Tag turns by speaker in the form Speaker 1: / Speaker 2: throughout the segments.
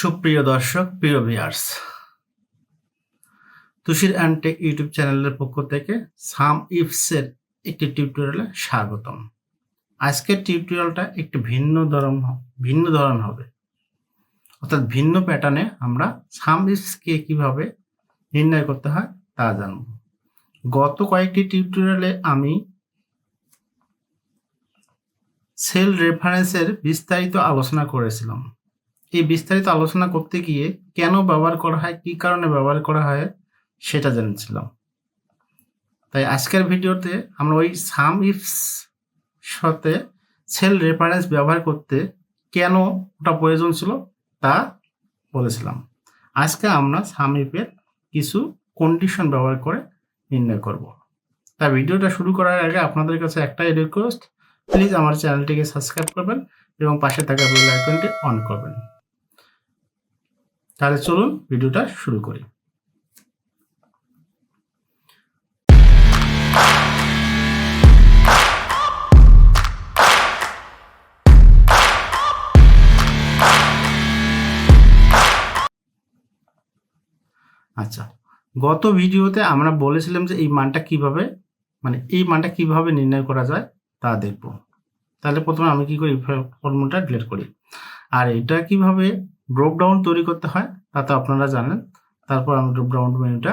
Speaker 1: সুপ্রিয় দর্শক, প্রিয় viewers Tushir and tech YouTube চ্যানেলের পক্ষ থেকে সাম ইফসের একটি টিউটোরিয়ালে স্বাগতম। আজকের টিউটোরিয়ালটা একটু ভিন্ন ধরন ভিন্ন ধরন হবে। অর্থাৎ ভিন্ন প্যাটার্নে আমরা সাম ইফসকে কীভাবে নির্ণয় করতে হয় তা জানব। গত কয়েকটি টিউটোরিয়ালে আমি সেল রেফারেন্সের বিস্তারিত আলোচনা করেছিলাম। এই বিস্তারিত আলোচনা করতে গিয়ে কেন ব্যবহার করা হয়, কী কারণে ব্যবহার করা হয় সেটা জেনেছিলাম। তাই আজকের ভিডিওতে আমরা ওই সাম ইফস সাথে সেল রেফারেন্স ব্যবহার করতে কেন ওটা প্রয়োজন ছিল তা বলেছিলাম। আজকে আমরা সাম ইফের কিছু কন্ডিশন ব্যবহার করে নির্ণয় করব। তাই ভিডিওটা শুরু করার আগে আপনাদের কাছে একটাই রিকোয়েস্ট প্লিজ আমার চ্যানেলটিকে সাবস্ক্রাইব করবেন এবং পাশে থাকা বেল আইকনটি অন করবেন। তাহলে চলুন ভিডিওটা শুরু করি। আচ্ছা গত ভিডিওতে আমরা বলেছিলাম যে এই মানটা কীভাবে মানে এই মানটা কীভাবে নির্ণয় করা যায় তা দেখব। তাহলে প্রথমে আমি কি করি, ফর্মুলাটা ডিলিট করি। আর এটা কীভাবে ড্রপ ডাউন তৈরি করতে হয়, তা তো আপনারা জানেন। তারপর আমি ড্রপ ডাউন মেনুটা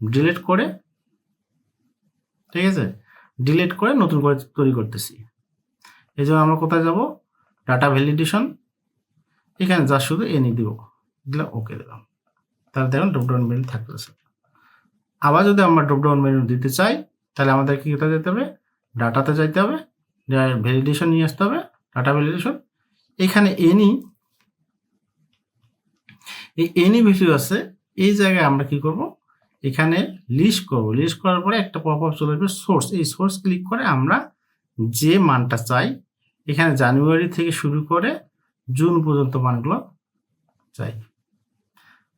Speaker 1: ডিলিট করে, ঠিক আছে? ডিলিট করে নতুন করে তৈরি করতেছি। এই জন্য আমরা কোথায় যাব? ডাটা ভ্যালিডেশন এখানে যা শুধু এনে দিব। দিলে ওকে দিলাম। তাহলে দেখুন ড্রপ ডাউন মেনু থাকতেছে। আবার যদি আমরা ড্রপ ডাউন মেনু দিতে চাই, তাহলে আমাদের কি কোথায় যেতে হবে? ডাটাতে যাইতে হবে। ভ্যালিডেশন নিয়ে আসতে হবে। ডাটা ভ্যালিডেশন এখানে এনি এই এনি ভ্যালু আছে, এই জায়গায় আমরা কি করব? এখানে লিস্ট করব। লিস্ট করার পরে একটা পপ আপ চলে আসবে সোর্স এই সোর্স ক্লিক করে আমরা যে মানটা চাই, এখানে জানুয়ারি থেকে শুরু করে জুন পর্যন্ত মানগুলো চাই।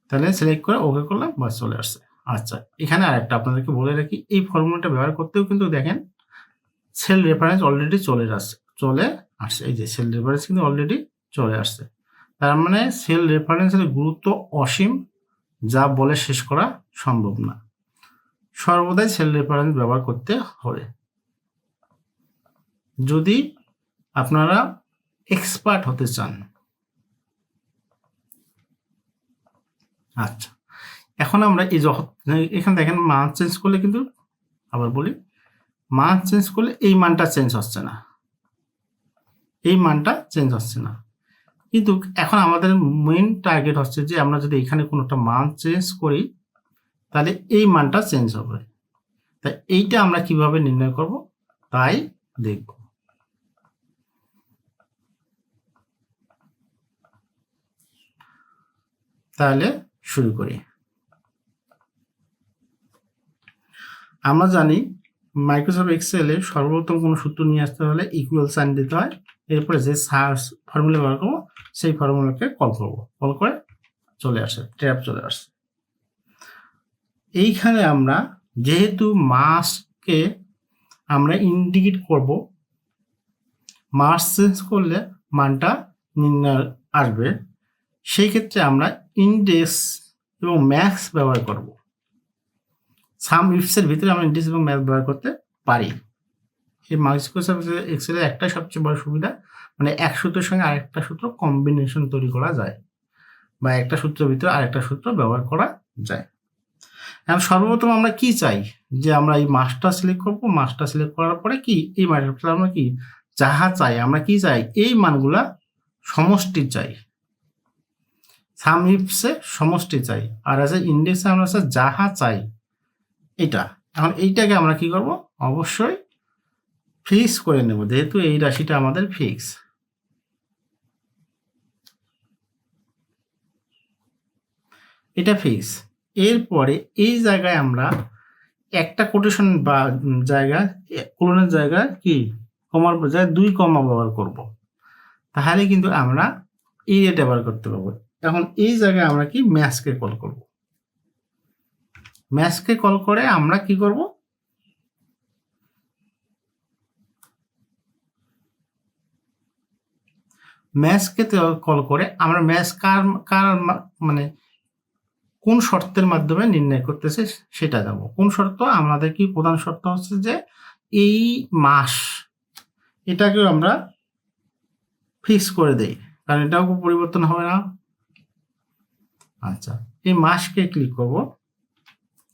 Speaker 1: তাহলে সিলেক্ট করে ওকে করলাম, বাস চলে আসছে। আচ্ছা এখানে আরেকটা আপনাদেরকে বলে রাখি, এই ফর্মুলাটা ব্যবহার করতেও কিন্তু দেখেন সেল রেফারেন্স অলরেডি চলে আসছে চলে আসছে। এই যে সেল রেফারেন্স কিন্তু অলরেডি চলে আসছে। তার মানে সেল রেফারেন্সের গুরুত্ব অসীম, যা বলে শেষ করা সম্ভব না। সর্বদাই সেল রেফারেন্স ব্যবহার করতে হবে। যদি আপনারা এক্সপার্ট হতে চান। আচ্ছা এখন আমরা এই এখানে দেখেন মান চেঞ্জ করলে কিন্তু আবার বলি, মান চেঞ্জ করলে এই মানটা চেঞ্জ হচ্ছে না। এই মানটা চেঞ্জ হচ্ছে না। কিন্তু এখন আমাদের মেন টার্গেট হচ্ছে যে আমরা যদি এখানে কোনো একটা মান চেঞ্জ করি, তাহলে এই মানটা চেঞ্জ হবে। তাই এইটা আমরা কীভাবে নির্ণয় করব? তাই দেখব। তাহলে শুরু করি। আমরা জানি মাইক্রোসফট এক্সেলে সর্বপ্রথম কোনো সূত্র নিয়ে আসতে হলে ইকুয়াল সাইন দিতে হয়। এরপরে যে সার্চ ফর্মুলা ব্যবহার করব, সেই ফর্মুলাকে কল করব। কল করে চলে আসে ট্র্যাপ চলে আসে। এইখানে আমরা যেহেতু মাসকে আমরা ইন্ডিকেট করব, মাস চেঞ্জ করলে মানটা নির্ণয় আসবে, সেই ক্ষেত্রে আমরা ইন্ডেক্স এবং ম্যাক্স ব্যবহার করব। সাম ইফসের ভিতরে আমরা ইন্ডেক্স এবং ম্যাক্স ব্যবহার করতে পারি। এই মাইক্রোসফট এক্সেলের একটাই সবচেয়ে বড় সুবিধা মানে এক সূত্রের সঙ্গে আরেকটা সূত্র কম্বিনেশন তৈরি করা যায় বা একটা সূত্রের ভিতরে আরেকটা সূত্র ব্যবহার করা যায়। এখন সর্বপ্রথম আমরা কি চাই? যে আমরা এই মাসটা সিলেক্ট করব মাসটা সিলেক্ট করার পরে কি? এই মাসটা আমরা কি? যাহা চাই, আমরা কি চাই? এই মানগুলা সমষ্টি চাই। সাম ইপসে সমষ্টি চাই। আর আছে ইন্ডেক্সে আমরা যাহা চাই এটা এখন এইটাকে আমরা কি করব? অবশ্যই ফিক্স করে নেব, যেহেতু এই রাশিটা আমাদের ফিক্স এটা ফিক্স এরপরে এই জায়গায় আমরা একটা কোটেশন বা জায়গা, কোলনের জায়গায় কি? কমার জায়গায় দুই কমা ব্যবহার করব। তাহলে কিন্তু আমরা এই রেট ব্যবহার করতে পারব। এখন এই জায়গায় আমরা কি? ম্যাচকে কল করব। ম্যাচকে কল করে আমরা কি করব? ম্যাচকে কল করে আমরা ম্যাচ কার কার মানে কোন শর্তের মাধ্যমে নির্ণয় করতেছে সেটা যাব কোন শর্ত? আমাদের কি প্রধান শর্ত হচ্ছে যে এই মাস এটাকেও আমরা ফিক্স করে দেই, কারণ এটাও পরিবর্তন হবে না। আচ্ছা এই মাসকে ক্লিক করব।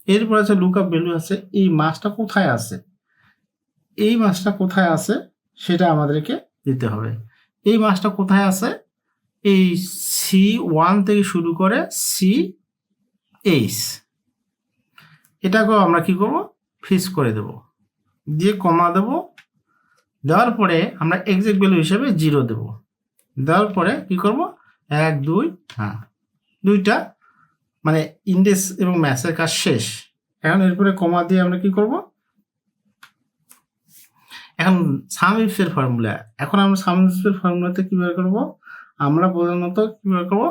Speaker 1: এরপর আছে লুকআপ ভ্যালু আছে, এই মাসটা কোথায় আছে? এই মাসটা কোথায় আছে? সেটা আমাদেরকে দিতে হবে। এই মাসটা কোথায় আছে? এই সি ওয়ান থেকে শুরু করে সি এইচ এটাকেও আমরা কি করব? ফিক্স করে দেব। দিয়ে কমা দেব, দেওয়ার পরে আমরা এক্সাক্ট ভ্যালু হিসেবে জিরো দেব। দেওয়ার পরে কি করব? এক, দুই হ্যাঁ দুইটা মানে ইন্ডেক্স এবং ম্যাথের কাজ শেষ। এখন এরপরে কমা দিয়ে আমরা কি করব? এখন সাম ইফের ফর্মুলা এখন আমরা সাম ইফের ফর্মুলাতে কীভাবে করব? আমরা প্রধানত কীভাবে করব?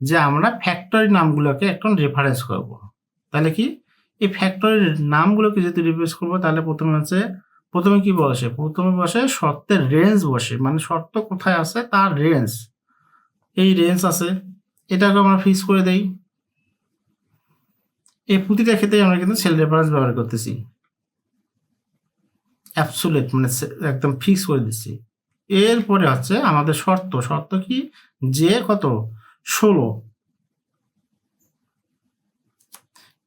Speaker 1: যে আমরা ফ্যাক্টরি নামগুলোকে এখন রেফারেন্স করব। তাহলে কি? এই ফ্যাক্টরির নামগুলোকে যদি রিপ্লেস করব, তাহলে প্রথমে আছে প্রথমে কি বসে? প্রথমে বসে শর্তের রেঞ্জ বসে। মানে শর্ত কোথায় আছে? তার রেঞ্জ এই রেঞ্জ আছে। এটাকে আমরা ফিক্স করে দেই। এই প্রতিটা ক্ষেত্রে আমরা কিন্তু সেল রেফারেন্স ব্যবহার করতেছি। অ্যাবসুলেট মানে একদম ফিক্স করে দিচ্ছি। এরপরে হচ্ছে আমাদের শর্ত। শর্ত কি? যে কত? ষোলো।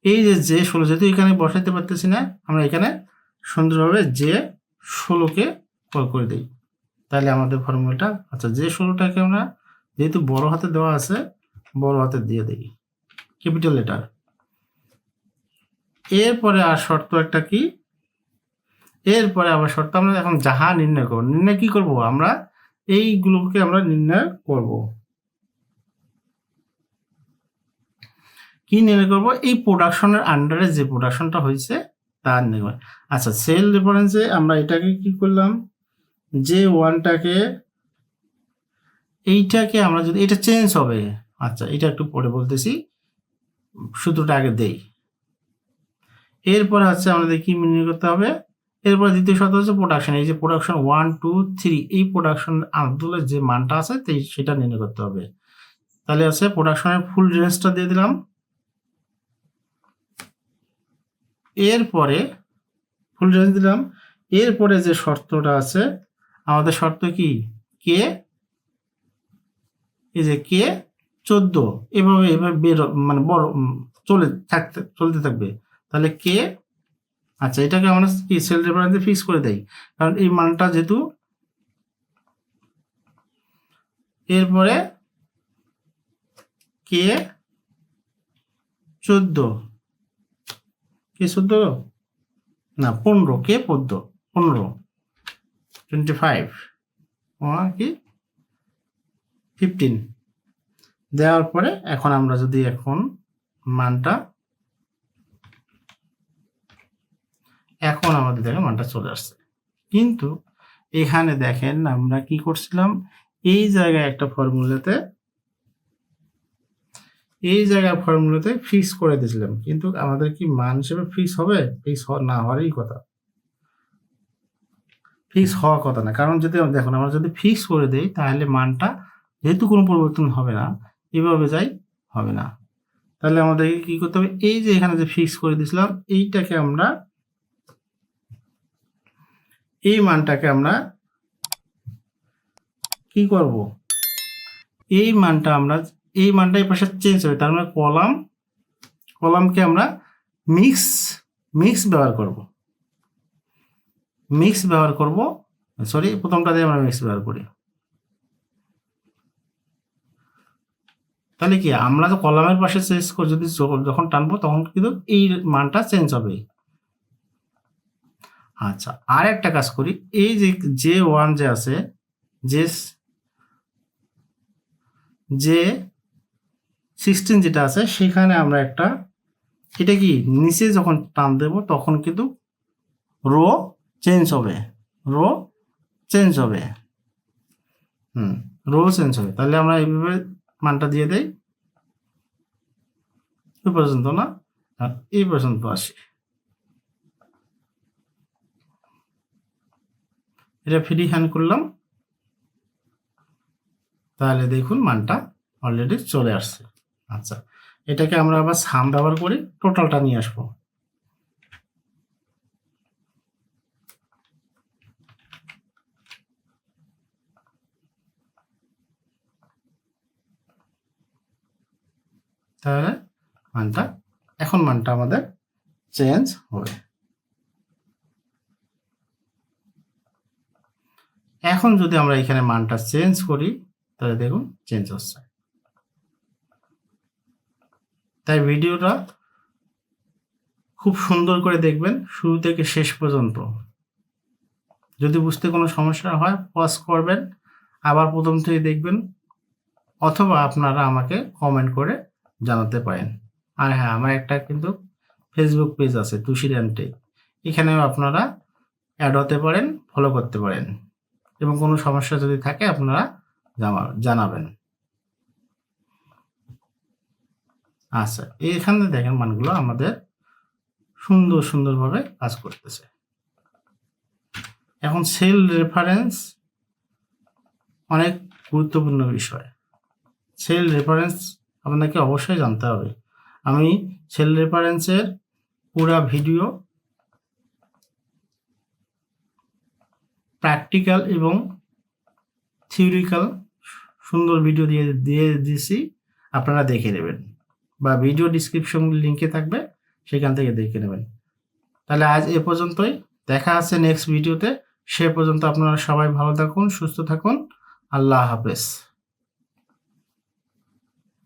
Speaker 1: এই যে যে ষোলো, যেহেতু এখানে বসাইতে পারতেছি না, আমরা এখানে সুন্দরভাবে যে ষোলোকে কল করে দিই। তাহলে আমাদের ফর্মুলাটা আচ্ছা যে ষোলোটাকে আমরা যেহেতু বড় হাতে দেওয়া আছে, বড় হাতে দিয়ে দিই। Capital letter. এরপরে আর শর্ত একটা কি? এরপরে আবার শর্ত, আমরা এখন যাহা নির্ণয় করব, নির্ণয় কি করব? আমরা এইগুলোকে আমরা নির্ণয় করব। কি নির্ণয় করব? এই প্রোডাকশনের আন্ডারে যে প্রোডাকশনটা হয়েছে তার নির্ণয় আচ্ছা সেল রেফারেন্সে আমরা এটাকে কি করলাম? যে ওয়ানটাকে এইটাকে আমরা যদি, এটা চেঞ্জ হবে। আচ্ছা এটা একটু পরে বলতেছি, সূত্রটা আগে দেই। এরপরে হচ্ছে আমাদের কি নির্ণয় করতে হবে? এরপর দ্বিতীয় শর্ত হচ্ছে প্রোডাকশন এই যে প্রোডাকশন ওয়ান টু থ্রি এই প্রোডাকশন আব্দুলের যে মানটা আছে সেটা নির্ণয় করতে হবে। তাহলে আছে প্রোডাকশনের ফুল রেঞ্জটা দিয়ে দিলাম। এরপরে ফুল রেঞ্জ দিলাম। এরপরে যে শর্তটা আছে, আমাদের শর্ত কি? কে? এই যে কে? চোদ্দ। এভাবে এভাবে বের মানে বড় চলে থাকতে, চলতে থাকবে। তাহলে কে? আচ্ছা এটাকে আমরা কি সেল রেফারেন্সে ফিক্স করে দেই? কারণ এই মানটা যেহেতু এরপরে কে চোদ্দ। কে চোদ্দ? না, পনেরো। কে পদ্ম পনেরো। টোয়েন্টি ফাইভ কি? ফিফটিন দেওয়ার পরে এখন আমরা যদি এখন মানটা এখন আমাদের দেখেন মানটা চলে আসছে। কিন্তু এখানে দেখেন আমরা কি করছিলাম? এই জায়গায় একটা ফর্মুলাতে, এই জায়গায় ফর্মুলাতে ফিক্স করে দিয়েছিলাম। কিন্তু আমাদের কি মান হিসেবে ফিক্স হবে? ফিক্স না হওয়ারই কথা। ফিক্স হওয়ার কথা না। কারণ যদি দেখুন, আমরা যদি ফিক্স করে দেই, তাহলে মানটা যেহেতু কোনো পরিবর্তন হবে না, এভাবে যাই হবে না। তাহলে আমাদেরকে কি করতে হবে? এই যে এখানে যে ফিক্স করে দিয়েছিলাম, এইটাকে আমরা এই মানটাকে আমরা কি করব? এই মানটা আমরা, এই মানটা এই পাশে চেঞ্জ হবে, তার মানে কলাম, কলামকে আমরা মিক্স মিক্স ব্যবহার করব। মিক্স ব্যবহার করব সরি প্রথমটা দিয়ে আমরা মিক্স ব্যবহার করি। তাহলে কি, আমরা তো কলামের পাশে চেঞ্জ করে যদি যখন টানবো, তখন কিন্তু এই মানটা চেঞ্জ হবে। আচ্ছা আর একটা কাজ করি। এই যে যে ওয়ান যে আছে, যে যে সিক্সটিন যেটা আছে, সেখানে আমরা একটা, এটা কি নিচে যখন টান দেব, তখন কিন্তু রো চেঞ্জ হবে। রো চেঞ্জ হবে। হুম, রো চেঞ্জ হবে। তাহলে আমরা এইভাবে মানটা দিয়ে দেই। এই পর্যন্ত না? এই পর্যন্ত আসি। এটা ফ্রি হ্যান্ড করলাম। তাহলে দেখুন মানটা অলরেডি চলে আসছে। আচ্ছা এটাকে আমরা আবার সাম ব্যবহার করি টোটালটা নিয়ে আসব। তাহলে মানটা, এখন মানটা আমাদের চেঞ্জ হবে। এখন যদি আমরা এখানে মানটা চেঞ্জ করি, তাহলে দেখুন চেঞ্জ হচ্ছে। তাই ভিডিওটা খুব সুন্দর করে দেখবেন শুরু থেকে শেষ পর্যন্ত। যদি বুঝতে কোনো সমস্যা হয় পজ করবেন, আবার প্রথম থেকে দেখবেন, অথবা আপনারা আমাকে কমেন্ট করে জানাতে পারেন। আর হ্যাঁ আমার একটা কিন্তু ফেসবুক পেজ আছে তুষির অ্যান্টে এখানেও আপনারা অ্যাড হতে পারেন ফলো করতে পারেন। এবং কোনো সমস্যা যদি থাকে, আপনারা জানাবেন। আচ্ছা এখানে দেখেন মানগুলো আমাদের সুন্দর সুন্দরভাবে কাজ করতেছে। এখন সেল রেফারেন্স অনেক গুরুত্বপূর্ণ বিষয়। সেল রেফারেন্স আপনাকে অবশ্যই জানতে হবে। আমি সেল রেফারেন্সের পুরা ভিডিও প্র্যাকটিক্যাল এবং থিওরিক্যাল সুন্দর ভিডিও দিয়ে দিয়ে দিয়েছি আপনারা দেখে নেবেন। বা ভিডিও ডিসক্রিপশন লিঙ্কে থাকবে, সেখান থেকে দেখে নেবেন। তাহলে আজ এ পর্যন্তই। দেখা আছে নেক্সট ভিডিওতে সে পর্যন্ত আপনারা সবাই ভালো থাকুন, সুস্থ থাকুন। আল্লাহ হাফেজ।